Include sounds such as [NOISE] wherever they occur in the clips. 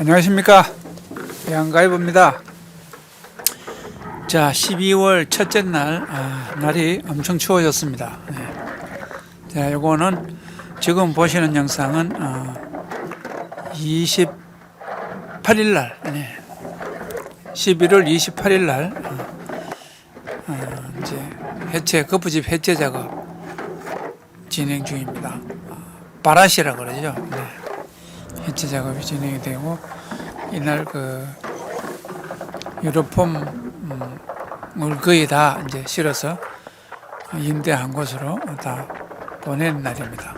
안녕하십니까 양가이브입니다 자 12월 첫째 날 아, 날이 엄청 추워졌습니다 네. 자 요거는 지금 보시는 영상은 어, 28일 날 네. 11월 28일 날 어, 어, 이제 해체 거푸집 해체 작업 진행 중입니다 어, 바라시라 그러죠 네. 해체 작업이 진행이 되고 이날 그 유로폼 을 거의 다 이제 실어서 임대한 곳으로 다 보낸 날입니다.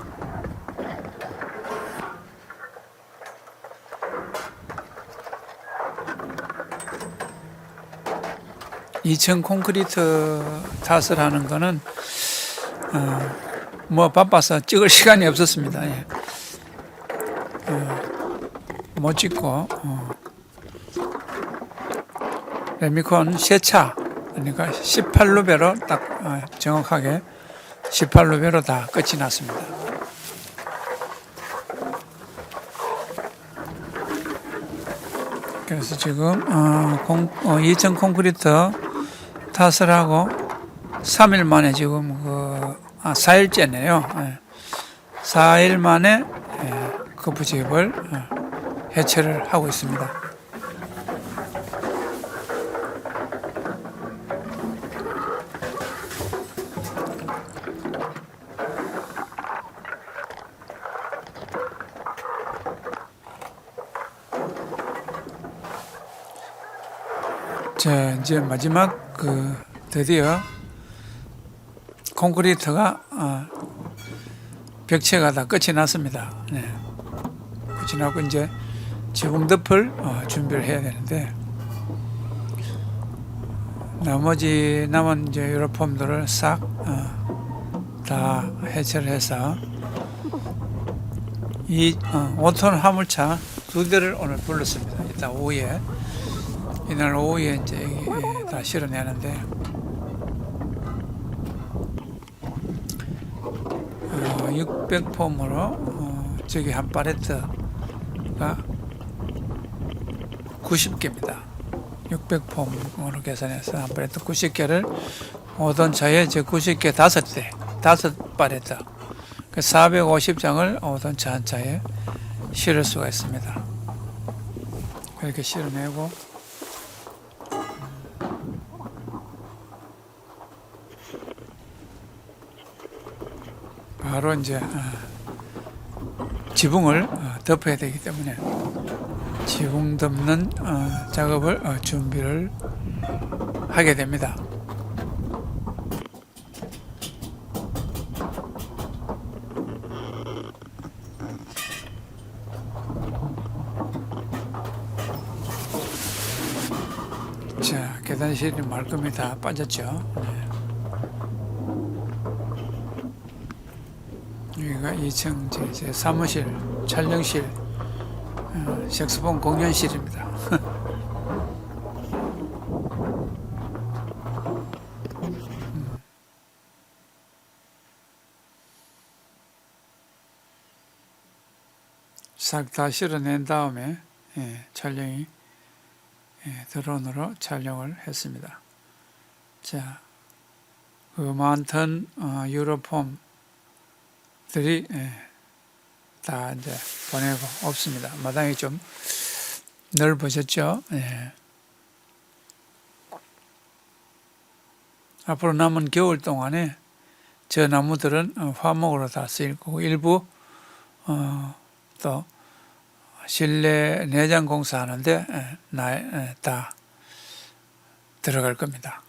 이층 콘크리트 탓을 하는 거는 어, 뭐 바빠서 찍을 시간이 없었습니다. 예. 못 찍고 어. 레미콘 세차 그러니까 18루베로 딱 어, 정확하게 18루베로 다 끝이 났습니다. 그래서 지금 어, 공, 어, 2층 콘크리트 탓을 하고 3일 만에 지금 그 아, 4일째네요. 예. 4일 만에 예, 그 부집을 어, 해체를 하고 있습니다. 자, 이제 마지막 그 드디어 콘크리트가 어, 벽체가 다 끝이 났습니다. 네. 끝이 나고 이제 지붕 덮을 어, 준비를 해야 되는데 나머지 남은 이제 유로폼들을 싹 다 해체를 해서 이 어, 5톤 화물차 두 대를 오늘 불렀습니다. 이따 오후에 이날 오후에 이제 예, 다 실어내는데 어, 600폼으로 어, 저기 한 팔레트가 90개입니다. 600폼으로 계산해서 한 팔레트 90개를 오던 차에 저 90개 다섯 대 다섯 팔레트 그 450장을 오던 차 한 차에 실을 수가 있습니다. 이렇게 실어내고 바로 이제 어, 지붕을 어, 덮어야 되기 때문에 지붕 덮는 어, 작업을 어, 준비를 하게 됩니다. 자, 계단실이 말끔히 다 빠졌죠. 네. 여기가 2층 제, 제 사무실, 촬영실, 어, 색소폰 공연실입니다. 음. [LAUGHS] 싹다 실어낸 다음에 예, 촬영이 예, 드론으로 촬영을 했습니다. 자, 그 많던 어, 유로폼 들이 예, 다 이제 보내고 없습니다. 마당이 좀 넓어졌죠. 예. 앞으로 남은 겨울 동안에 저 나무들은 어, 화목으로 다 쓰일 거고 일부 어, 또 실내 내장 공사하는데 예, 나, 예, 다 들어갈 겁니다.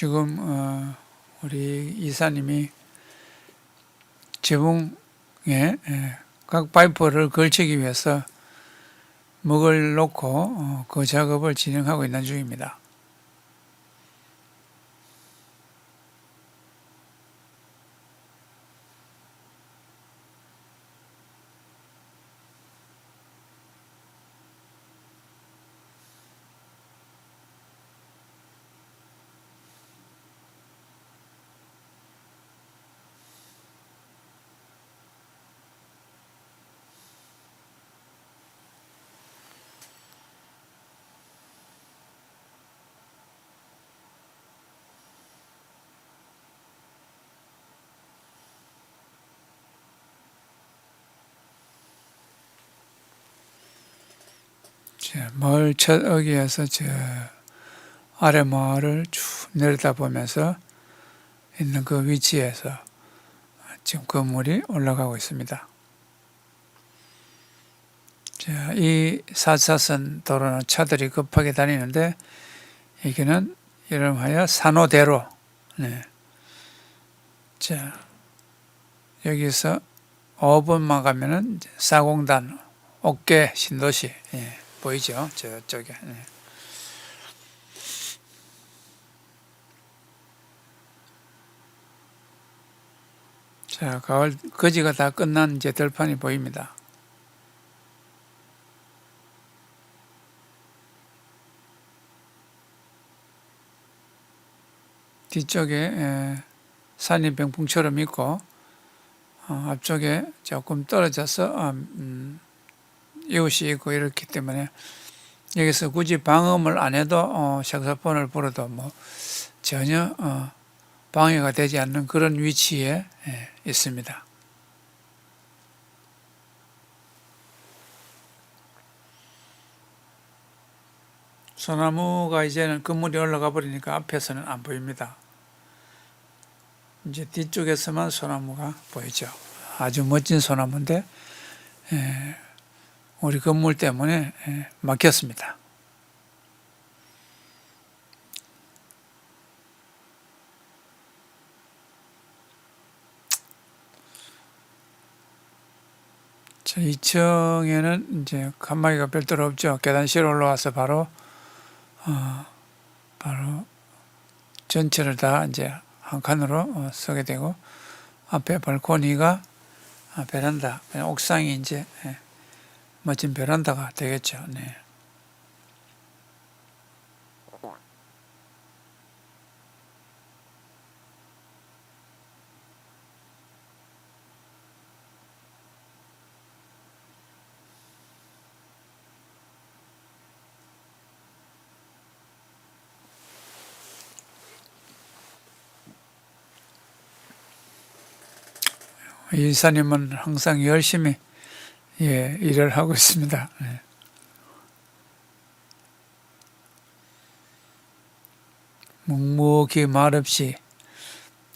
지금 어, 우리 이사님이 지붕에 예, 각 파이프를 걸치기 위해서 먹을 놓고 어, 그 작업을 진행하고 있는 중입니다. 자, 마을 첫 어귀에서 저 아래 마을을 쭉 내려다 보면서 있는 그 위치에서 지금 건물이 올라가고 있습니다. 자, 이 4차선 도로는 차들이 급하게 다니는데 여기는 이름하여 산호대로. 네. 자, 여기서 5분만 가면은 사공단 옥계 신도시 예, 보이죠? 저쪽에. 예. 자, 가을 거지가 다 끝난 이제 들판이 보입니다. 뒤쪽에 에, 산이 병풍처럼 있고 어, 앞쪽에 조금 떨어져서 어, 음, 이웃이 있고 이렇기 때문에 여기서 굳이 방음을 안 해도 어, 색소폰을 불어도 뭐 전혀 어, 방해가 되지 않는 그런 위치에 예, 있습니다. 소나무가 이제는 건물이 올라가 버리니까 앞에서는 안 보입니다. 이제 뒤쪽에서만 소나무가 보이죠. 아주 멋진 소나무인데 예, 우리 건물 때문에 예, 막혔습니다. 자, 2층에는 이제 칸막이가 별도로 없죠. 계단실 올라와서 바로 어, 바로 전체를 다 이제 한 칸으로 어, 서게 되고 앞에 발코니가 아, 베란다, 옥상이 이제 예, 멋진 베란다가 되겠죠. 네. 이사님은 항상 열심히 예, 일을 하고 있습니다. 예. 묵묵히 말없이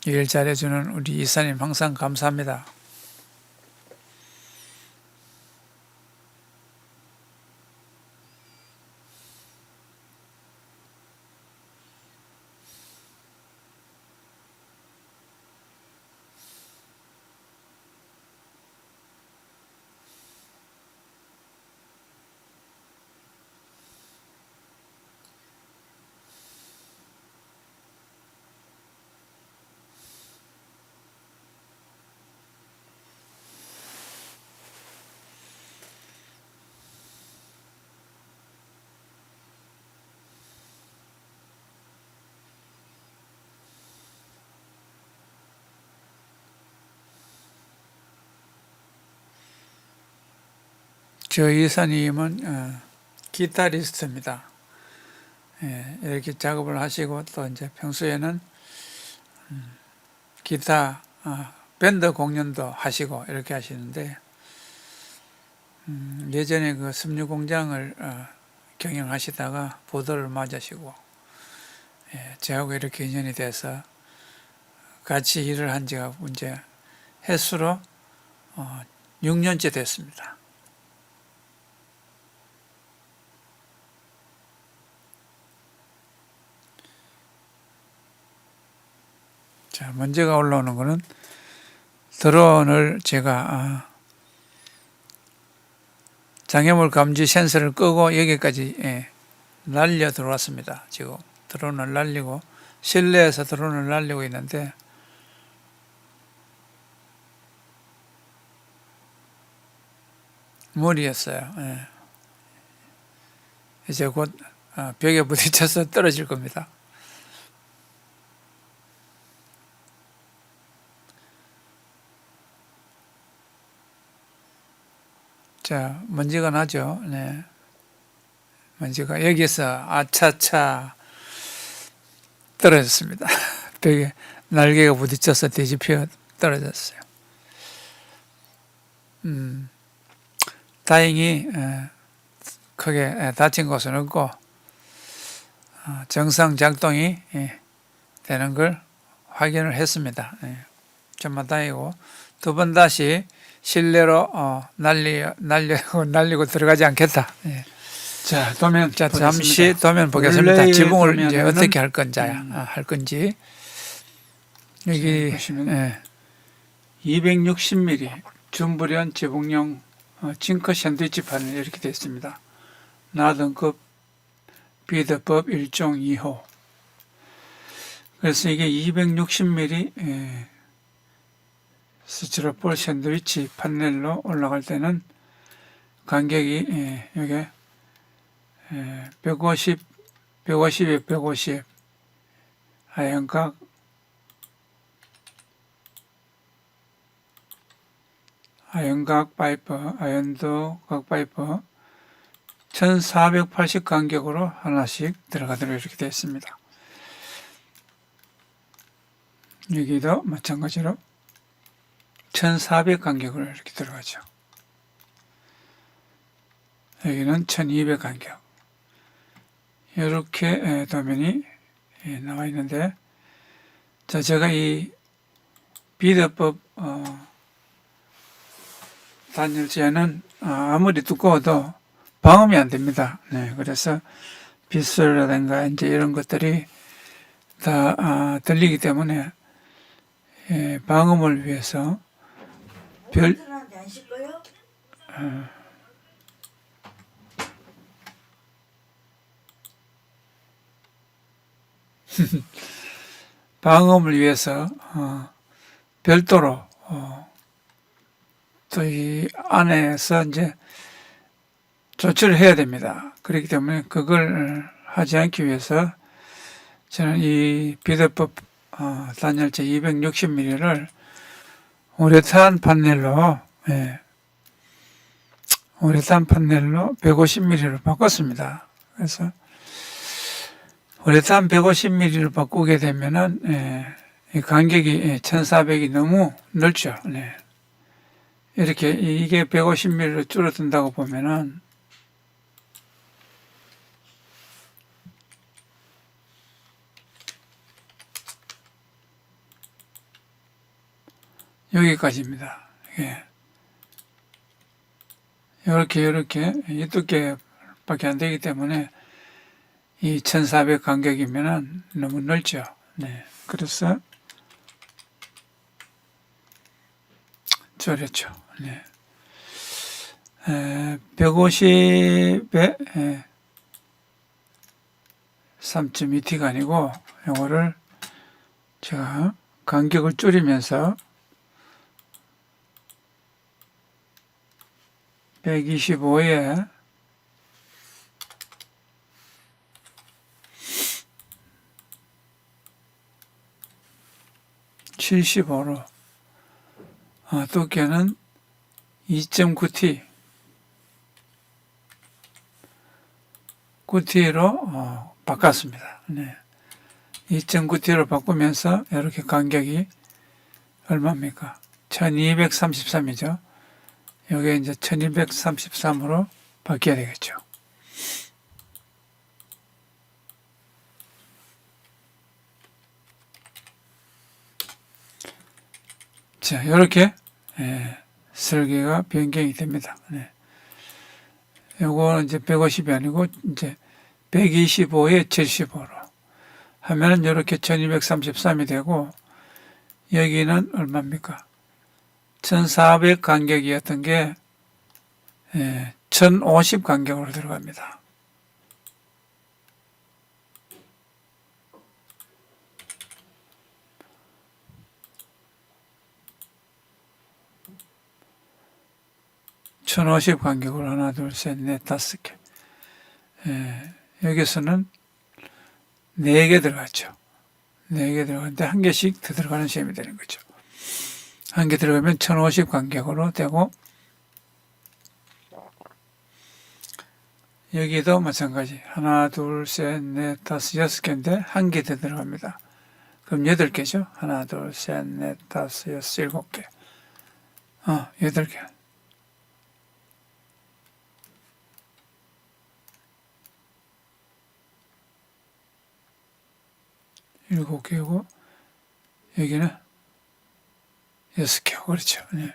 일 잘해주는 우리 이사님 항상 감사합니다. 저 이사님은 어, 기타리스트입니다. 예, 이렇게 작업을 하시고 또 이제 평소에는 음, 기타 어, 밴드 공연도 하시고 이렇게 하시는데 음, 예전에 그 섬유 공장을 어, 경영하시다가 보도를 맞으시고 예, 저하고 이렇게 인연이 돼서 같이 일을 한 지가 이제 횟수로 어, 6년째 됐습니다. 자, 문제가 올라오는 거는 드론을 제가 아, 장애물 감지 센서를 끄고 여기까지 예, 날려 들어왔습니다. 지금 드론을 날리고 실내에서 드론을 날리고 있는데 물이었어요. 예. 이제 곧 아, 벽에 부딪혀서 [LAUGHS] 떨어질 겁니다. 자, 먼지가 나죠. 네. 먼지가 여기서 아차차 떨어졌습니다. [LAUGHS] 벽에 날개가 부딪혀서 뒤집혀 떨어졌어요. 음, 다행히 에, 크게 에, 다친 것은 없고 어, 정상 작동이 예, 되는 걸 확인을 했습니다. 예. 정말 다행이고 두 번 다시 실내로 어, 날리 날리고 [LAUGHS] 날리고 들어가지 않겠다. 예. 자, 도면 자 보겠습니다. 잠시 도면 보겠습니다. 지붕을 이제 어떻게 할 건지야 음. 아, 할 건지 여기 자, 보시면 예, 260mm 준불연 지붕용 어, 징크 샌드위치 판을 이렇게 되어 있습니다. 나등급 비드법 1종 2호 그래서 이게 260mm 에, 스티로폴 샌드위치 판넬로 올라갈 때는 간격이 에, 이게 에, 150, 150에 150 아연각 아연각 파이프, 아연도 각 파이프 1480 간격으로 하나씩 들어가도록 이렇게 되어 있습니다. 여기도 마찬가지로 1400 간격으로 이렇게 들어가죠. 여기는 1200 간격. 이렇게 에, 도면이 예, 나와 있는데, 자, 제가 이 비대법, 어, 단열재는 아, 아무리 두꺼워도 방음이 안 됩니다. 네, 그래서 빗소리라든가 이제 이런 것들이 다 아, 들리기 때문에 예, 방음을 위해서 별 사람한테 안 씻고요? [LAUGHS] 방음을 위해서 어, 별도로 어, 또이 안에서 이제 조치를 해야 됩니다. 그렇기 때문에 그걸 하지 않기 위해서 저는 이 비대법 어, 단열재 260mm를 우레탄 판넬로 예, 우레탄 판넬로 150mm로 바꿨습니다. 그래서 우레탄 150mm로 바꾸게 되면은 예, 이 간격이 1,400이 너무 넓죠. 네. 이렇게 이게 150mm로 줄어든다고 보면은 여기까지입니다. 예. 이렇게 이렇게 이 두께밖에 안 되기 때문에 이 1400 간격이면은 너무 넓죠. 네. 그래서 줄였죠. 네. 에, 150에 에, 3.2T가 아니고 이거를 제가 간격을 줄이면서 125에 75로 아, 두께는 2.9T 9T로 어, 바꿨습니다. 네. 2.9T로 바꾸면서 이렇게 간격이 얼마입니까? 1233이죠. 여기 이제 1233으로 바뀌어야 되겠죠. 자, 이렇게 예, 설계가 변경이 됩니다. 네. 요거는 이제 150이 아니고 이제 125에 75로 하면은 이렇게 1233이 되고 여기는 얼마입니까? 1400 간격이었던 게 예, 1050 간격으로 들어갑니다. 천오십 간격으로 하나, 둘, 셋, 넷, 다섯 개. 예, 여기서는 네 개 들어갔죠. 네 개 들어갔는데 한 개씩 더 들어가는 셈이 되는 거죠. 한 개 들어가면 1050 간격으로 되고 여기도 마찬가지 하나 둘셋넷 다섯 여섯 개인데 한 개 더 들어갑니다. 그럼 여덟 개죠. 하나 둘셋넷 다섯 여섯 일곱 개. 어 여덟 개. 일곱 개고 여기는 개고 그렇죠. 네.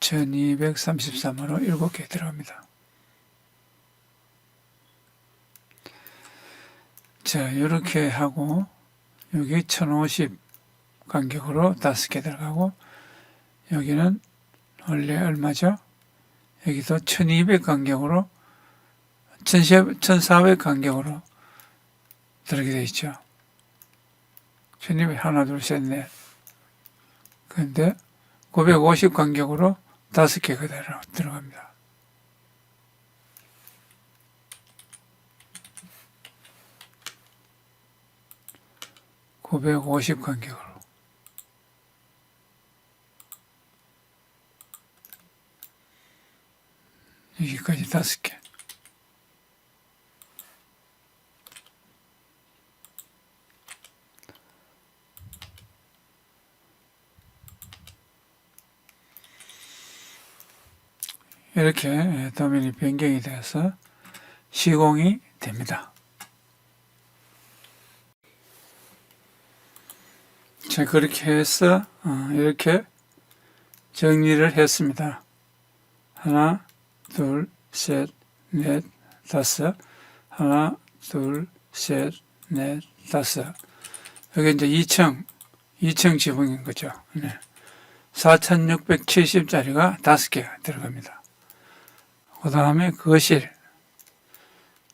(1233으로) 일곱 개 들어갑니다. 자, 이렇게 하고 여기 1050 간격으로 다섯 개 들어가고 여기는 원래 얼마죠? 여기도 1200 간격으로 1400 간격으로 들어게 돼 있죠. 1200 하나 둘 셋 넷. 근데 950 간격으로 다섯 개 그대로 들어갑니다. (950) 간격으로 여기까지 다섯 개. 이렇게 도면이 변경이 돼서 시공이 됩니다. 자, 그렇게 해서 어, 이렇게 정리를 했습니다. 하나, 둘, 셋, 넷, 다섯. 하나, 둘, 셋, 넷, 다섯. 여기 이제 2층, 2층 지붕인 거죠. 네. 4,670짜리가 다섯 개가 들어갑니다. 그 다음에 거실.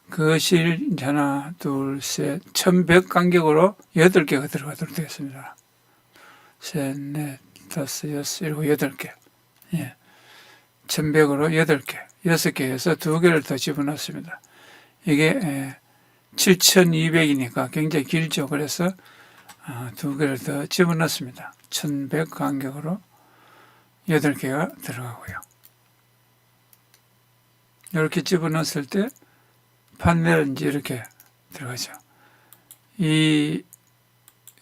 거실 하나, 둘, 셋, 1100 간격으로 여덟 개가 들어가도록 되겠습니다. 셋, 넷, 다섯, 여섯, 일곱, 여덟 개. 예. 1100으로 8개, 6개에서 2개를 더 집어넣습니다. 이게 7200이니까 굉장히 길죠. 그래서 2개를 더 집어넣습니다. 1100 간격으로 8개가 들어가고요. 이렇게 집어넣었을 때 판넬은 이렇게 들어가죠. 이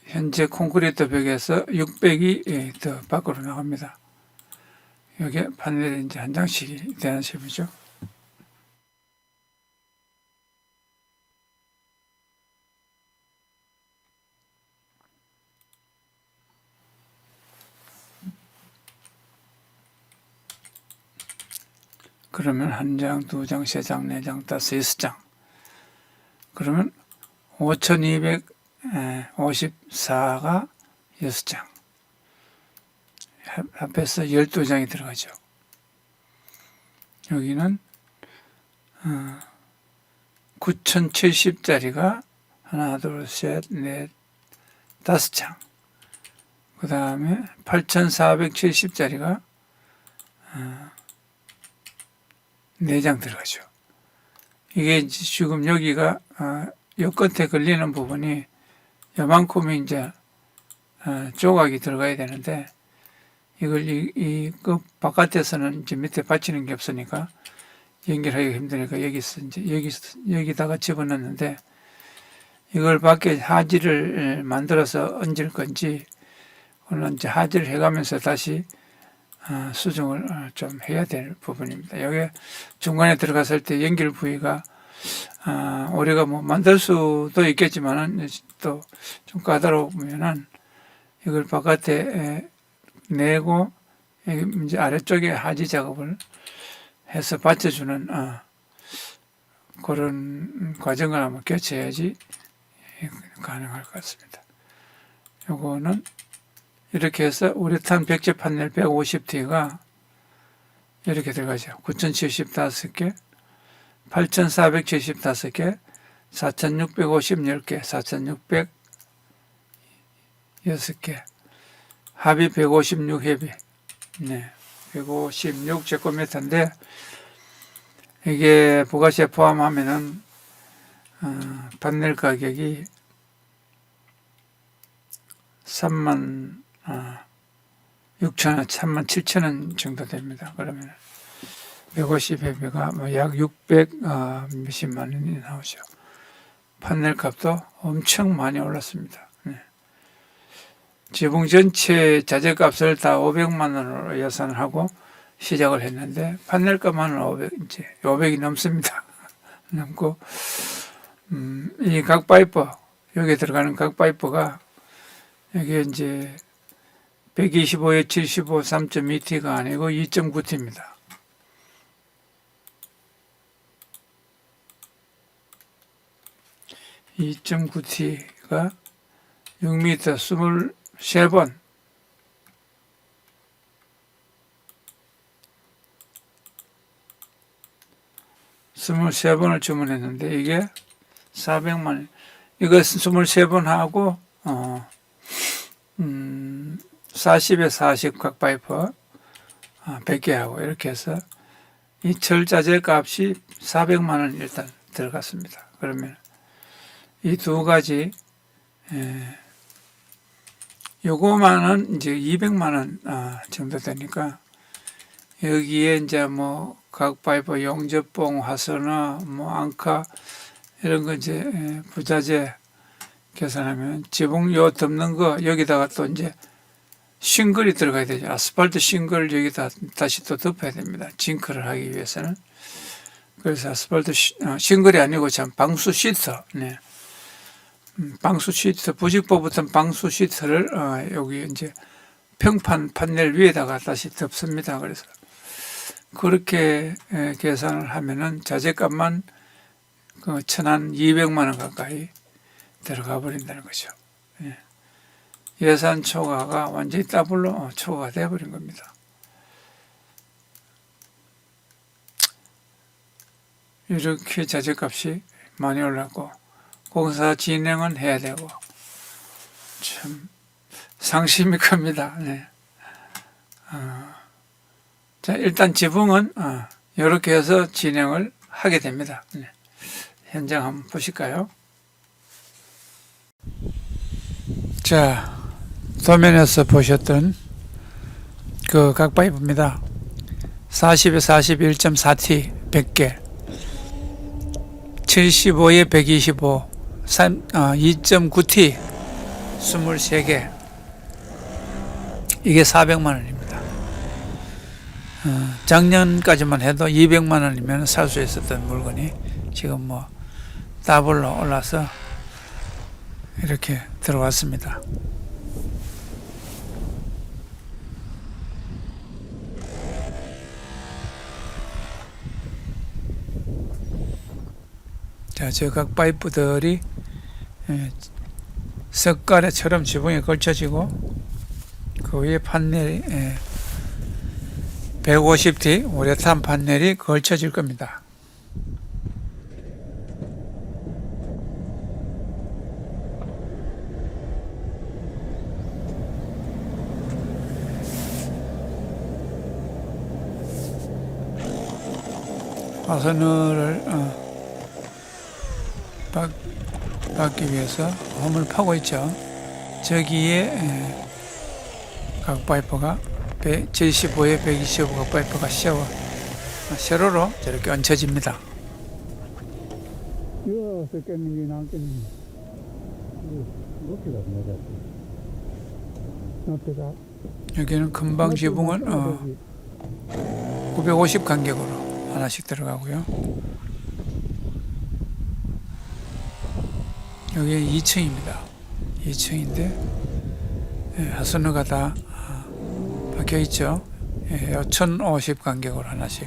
현재 콘크리트 벽에서 600이 더 밖으로 나갑니다. 여기에 판넬이 이제 한 장씩이 되는 셈이죠. 그러면 한 장, 두 장, 세 장, 네 장, 다섯, 여섯 장. 그러면 5254가 여섯 장. 합해서 12장이 들어가죠. 여기는 9070짜리가 하나, 둘, 셋, 넷, 다섯 장. 그 다음에 8470짜리가 네장 들어가죠. 이게 지금 여기가 요 끝에 걸리는 부분이 요만큼이 이제 어, 조각이 들어가야 되는데 이걸 이, 이, 그 바깥에서는 이제 밑에 받치는 게 없으니까 연결하기가 힘드니까 여기서 이제 여기, 여기다가 집어넣는데 이걸 밖에 하지를 만들어서 얹을 건지 물론 이제 하지를 해가면서 다시 어, 수정을 어, 좀 해야 될 부분입니다. 여기 중간에 들어갔을 때 연결 부위가 어, 우리가 뭐 만들 수도 있겠지만은 또 좀 까다로우면은 이걸 바깥에 내고 이제 아래쪽에 하지 작업을 해서 받쳐주는 어, 그런 과정을 한번 교체해야지 가능할 것 같습니다. 요거는 이렇게 해서 우레탄 백제 판넬 150T가 이렇게 들어가죠. 9,075개, 8,475개, 4,650 10개, 4,600 6개, 합이 156 협이. 네. 156 제곱미터인데, 이게 부가세 포함하면은, 어, 판넬 가격이 3만, 어, 6천 원, 3만 7천 원 정도 됩니다. 그러면 150 협이가 뭐약 600, 어, 몇십만 원이 나오죠. 판넬 값도 엄청 많이 올랐습니다. 네. 지붕 전체 자재 값을 다 500만 원으로 예산을 하고 시작을 했는데 판넬 값만 500 이제 500이 넘습니다. [LAUGHS] 남고 음, 이 각 파이프 여기 들어가는 각 파이프가 여기 이제 125에 75 3.2T가 아니고 2.9T입니다. 2.9T가 6m 23번 23번을 주문했는데 이게 400만 원. 이거 23번 하고 어, 음, 40에 40 각파이프 어, 100개 하고 이렇게 해서 이 철자재 값이 400만 원 일단 들어갔습니다. 그러면 이 두 가지 예, 요거만은 이제 200만 원 아, 정도 되니까 여기에 이제 뭐 각파이프, 용접봉, 화선화, 뭐 앙카 이런 거 이제 예, 부자재 계산하면 지붕 요 덮는 거 여기다가 또 이제 싱글이 들어가야 되죠. 아스팔트 싱글 여기다 다시 또 덮어야 됩니다. 징크를 하기 위해서는. 그래서 아스팔트 시- 어, 싱글이 아니고 참 방수 시트. 네. 음, 방수 시트, 부직포부터 방수 시트를 어, 여기 이제 평판 판넬 위에다가 다시 덮습니다. 그래서 그렇게 에, 계산을 하면은 자재값만 그 천한 200만 원 가까이 들어가 버린다는 거죠. 예. 예산 초과가 완전히 더블로 어, 초과가 돼버린 겁니다. 이렇게 자재값이 많이 올랐고 공사 진행은 해야 되고 참 상심이 큽니다. 네. 어, 자 일단 지붕은 어, 이렇게 해서 진행을 하게 됩니다. 네. 현장 한번 보실까요? 자, 도면에서 보셨던 그 각파이프입니다. 40에 41.4T 100개, 75에 125, 3, 어, 2.9T 23개. 이게 400만 원입니다. 어, 작년까지만 해도 200만 원이면 살 수 있었던 물건이 지금 뭐 더블로 올라서 이렇게 들어왔습니다. 저 각 파이프들이 예, 석가래처럼 지붕에 걸쳐지고 그 위에 판넬이 예, 150T 우레탄 판넬이 걸쳐질 겁니다. 화선을 어, 박, 받기 위해서 홈을 파고 있죠. 저기에 에, 각 파이프가 75에 125 각 파이프가 세워 세로로 저렇게 얹혀집니다. 어떻게 깼는 게 나겠니? 높이가. 높이가. 여기는 금방 지붕은 어, 950 간격으로 하나씩 들어가고요. 여기 2층입니다. 2층인데 예, 하선우가 다 아, 박혀 있죠. 예, 1050 간격으로 하나씩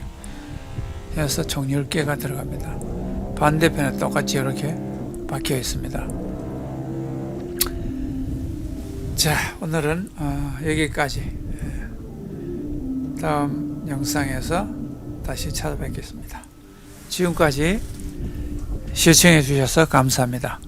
해서 총 10개가 들어갑니다. 반대편에 똑같이 이렇게 박혀 있습니다. 자, 오늘은 어, 여기까지. 예. 다음 영상에서 다시 찾아뵙겠습니다. 지금까지 시청해 주셔서 감사합니다.